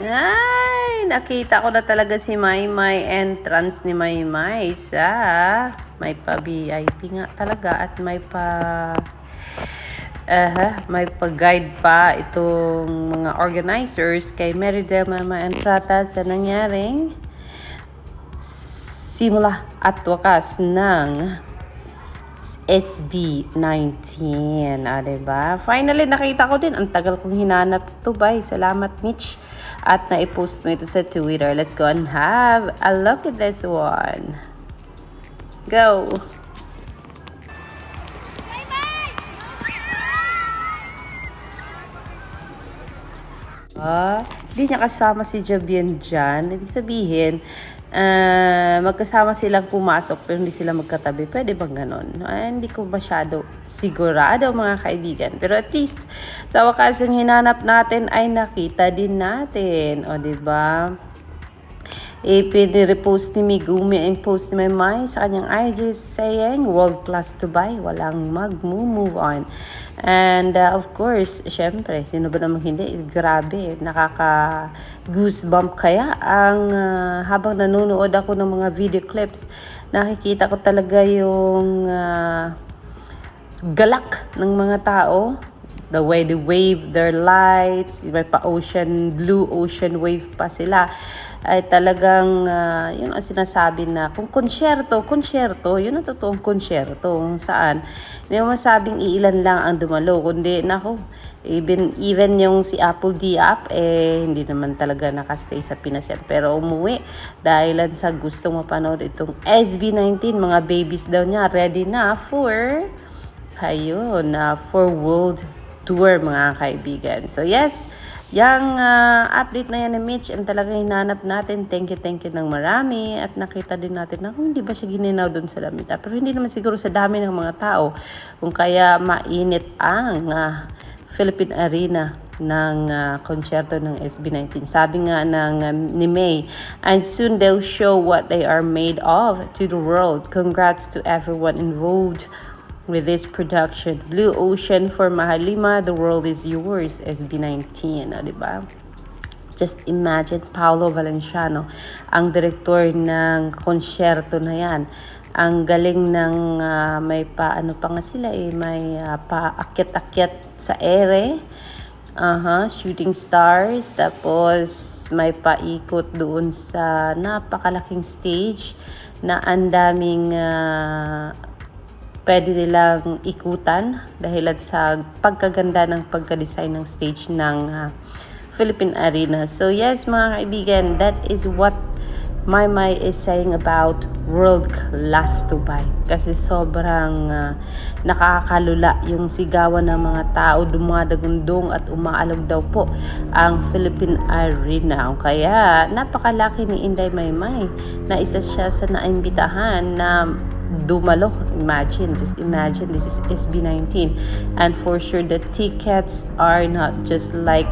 Ay, nakita ko na talaga si Maymay entrance ni Maymay sa may pa VIP nga talaga at may pa Aha, may pag-guide pa itong mga organizers kay Meridel Mama Entrata sa nangyaring simula at wakas ng SB19. Ah, diba? Finally, nakita ko din. Ang tagal kong hinanap to Bye. Salamat, Mitch. At na-post mo ito sa Twitter. Let's go and have a look at this one. Go! Ah, di niya kasama si Javian dyan. Ibig sabihin, ah, magkasama silang pumasok pero hindi sila magkatabi. Pwede bang ganon? Ah, hindi ko masyado sigurado mga kaibigan. Pero at least, sa wakas yung hinanap natin ay nakita din natin. O, di ba? Ipinirepost ni Megumi and post ni Maymay sa kanyang IG saying, world class to buy, walang mag-move on. And uh, of course, syempre, sino ba namang hindi? Grabe, nakaka-goosebump kaya ang uh, habang nanonood ako ng mga video clips, nakikita ko talaga yung uh, galak ng mga tao the way they wave their lights, may pa ocean, blue ocean wave pa sila, ay talagang, uh, yun ang sinasabi na, kung konsyerto, konsyerto, yun ang totoong konsyerto, saan, hindi mo masabing iilan lang ang dumalo, kundi, nako, even, even yung si Apple Diap, eh, hindi naman talaga nakastay sa Pinas yan, pero umuwi, dahilan sa gustong mapanood itong SB19, mga babies daw niya, ready na for, ayun, na for world tour mga kaibigan. So yes, yung uh, update na yan ni Mitch ang talagang hinanap natin. Thank you, thank you ng marami. At nakita din natin na kung hindi ba siya gininaw doon sa lamita. Pero hindi naman siguro sa dami ng mga tao. Kung kaya mainit ang uh, Philippine Arena ng uh, konsyerto ng SB19. Sabi nga ng um, ni May, and soon they'll show what they are made of to the world. Congrats to everyone involved with this production. Blue Ocean for Mahalima, The World is Yours, SB19, ah, di ba? Just imagine Paolo Valenciano, ang direktor ng konsyerto na yan. Ang galing ng uh, may pa, ano pa nga sila eh, may uh, paakyat-akyat sa ere. Uh-huh, shooting stars. Tapos may paikot doon sa napakalaking stage na ang daming uh, pwede nilang ikutan dahil sa pagkaganda ng pagka-design ng stage ng uh, Philippine Arena. So yes mga kaibigan, that is what My My is saying about world class buy. Kasi sobrang uh, nakakalula yung sigawan ng mga tao, dumadagundong at umaalog daw po ang Philippine Arena. Kaya napakalaki ni Inday Maymay na isa siya sa naimbitahan na dumalo. Imagine, just imagine, this is SB19. And for sure, the tickets are not just like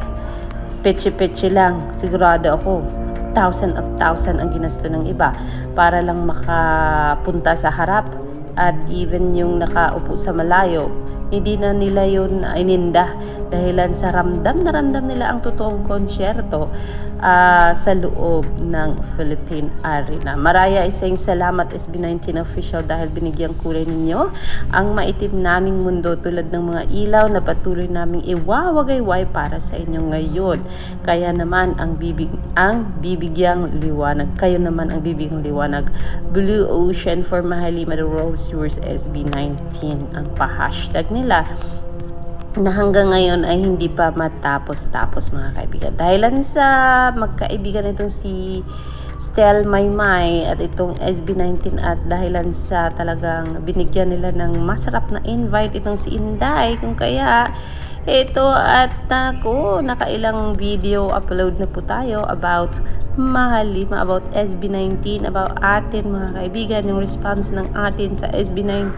peche-peche lang. Sigurado ako, thousand of thousand ang ginasto ng iba para lang makapunta sa harap at even yung nakaupo sa malayo hindi na nila yun ininda dahilan sa ramdam na ramdam nila ang totoong konsyerto uh, sa loob ng Philippine Arena. Maraya isang salamat SB19 official dahil binigyang kulay ninyo ang maitim naming mundo tulad ng mga ilaw na patuloy naming iwawagayway para sa inyo ngayon. Kaya naman ang bibig ang bibigyang liwanag. Kayo naman ang bibigyang liwanag. Blue Ocean for Mahalima the World's Yours SB19 ang pa-hashtag nila na hanggang ngayon ay hindi pa matapos-tapos mga kaibigan. Dahilan sa magkaibigan itong si Stel Maymay at itong SB19 at dahilan sa talagang binigyan nila ng masarap na invite itong si Inday kung kaya ito at ako, nakailang video upload na po tayo about Mahalima, about SB19, about atin mga kaibigan, yung response ng atin sa SB19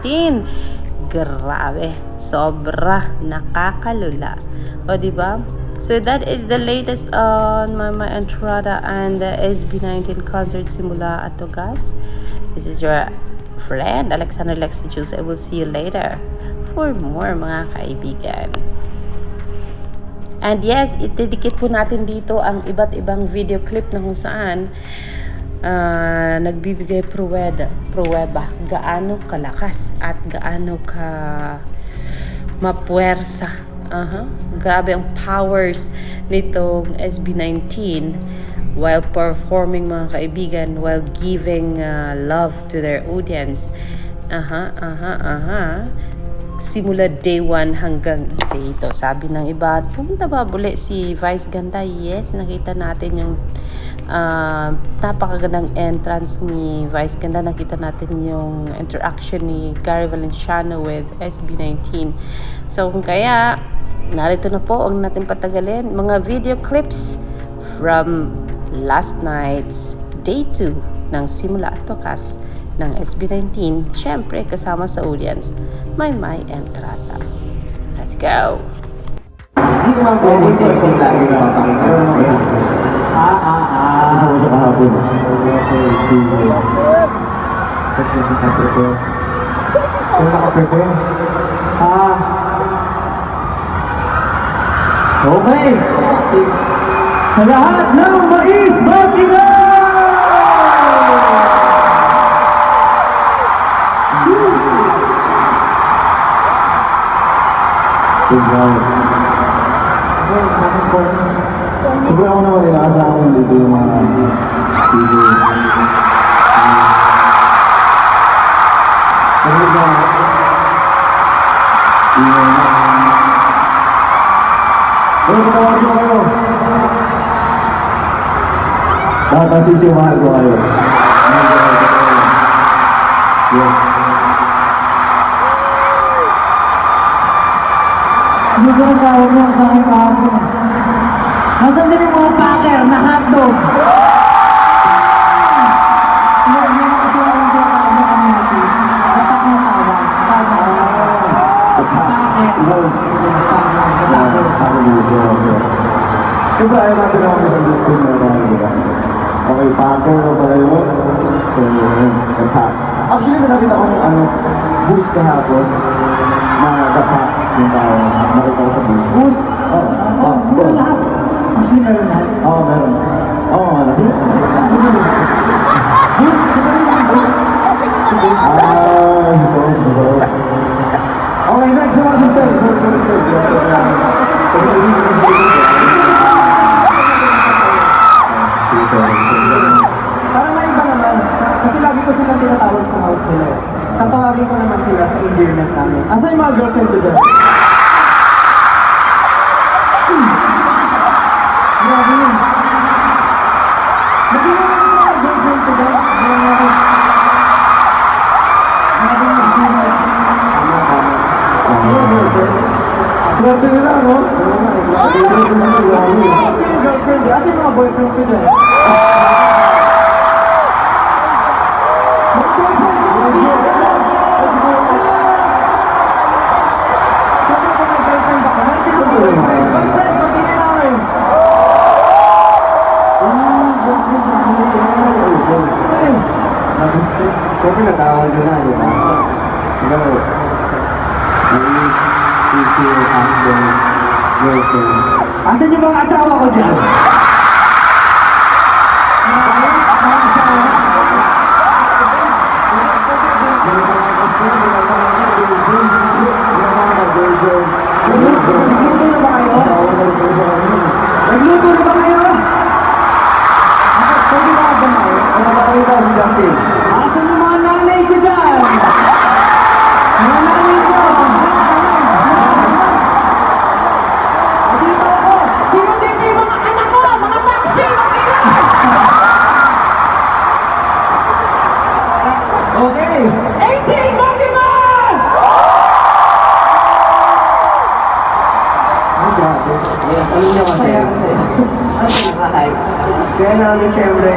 grabe, sobra nakakalula. O di ba? So that is the latest on Mama Entrada and the SB19 concert simula at Tugas. This is your friend Alexander Lexi Juice. I will see you later for more mga kaibigan. And yes, itidikit po natin dito ang iba't ibang video clip na kung saan ah, nagbibigay pruweda, pruweba gaano kalakas at gaano ka mapuwersa. Aha. Grabe ang powers nitong SB19 while performing mga kaibigan, while giving uh, love to their audience. Aha, aha, aha. Simula day 1 hanggang dito. Sabi ng iba, pumunta ba buli si Vice Ganda? Yes, nakita natin yung uh, napakagandang entrance ni Vice Ganda. Nakita natin yung interaction ni Gary Valenciano with SB19. So, kaya, narito na po, huwag natin patagalin. Mga video clips from last night's day 2 ng Simula at Wakas ng SB19. Siyempre, kasama sa audience, may may entrata. Let's go! Hindi naman po ako sa isang lagi na. Ah, ah, ah. Ko siya kahapon. Sige. Ba't hindi ka prepare? Kung naka-prepare? Ah. Okay. Sa lahat ng mais, mag-ingat! Sobrang ako naman nilakas na ako dito yung mga sisi. Ano ba? Ingay na. Pero katawag ko kayo. Lahat ng sisi, mahal ko kayo. Mahal ko kayo. Yeah. Hindi ko rin tawag niya sa akin kahapon eh. Nasaan din yung mga packer na hotdog? Siyempre ayaw natin ako misunderstood na naman, di ba? Okay, packer na pala yun. So, yun, nagpack. Actually, may nakita kong ano, boost kahapon na nagpack yung tao. Nakita ko sa boost. Bus. Oo, oh, boss. lahat. Actually, meron lahat. Oo, meron. Oo, nga, nakita. Bus. Bus. Bus. Ah, susunod, susunod. Okay, next sa mga sister. Sa mga sister. Pag-ibig ko sa Parang may iba naman. Kasi lagi ko silang tinatawag sa house nila. eh. Tatawagin ko naman sila sa endearment namin. Asa yung mga girlfriend ko dyan? Swerte nila, no? Kasi yung girlfriend eh. Yung mga ko dyan? Mga boyfriend ko dyan! Sabi ko may girlfriend. May tinang boyfriend. Namin. Ay, Siyempre natawag nyo na, di ba? Ikaw, nais, easy, hotdog, girlfriend. Asan yung mga asawa ko dyan? Nagluto na grabe.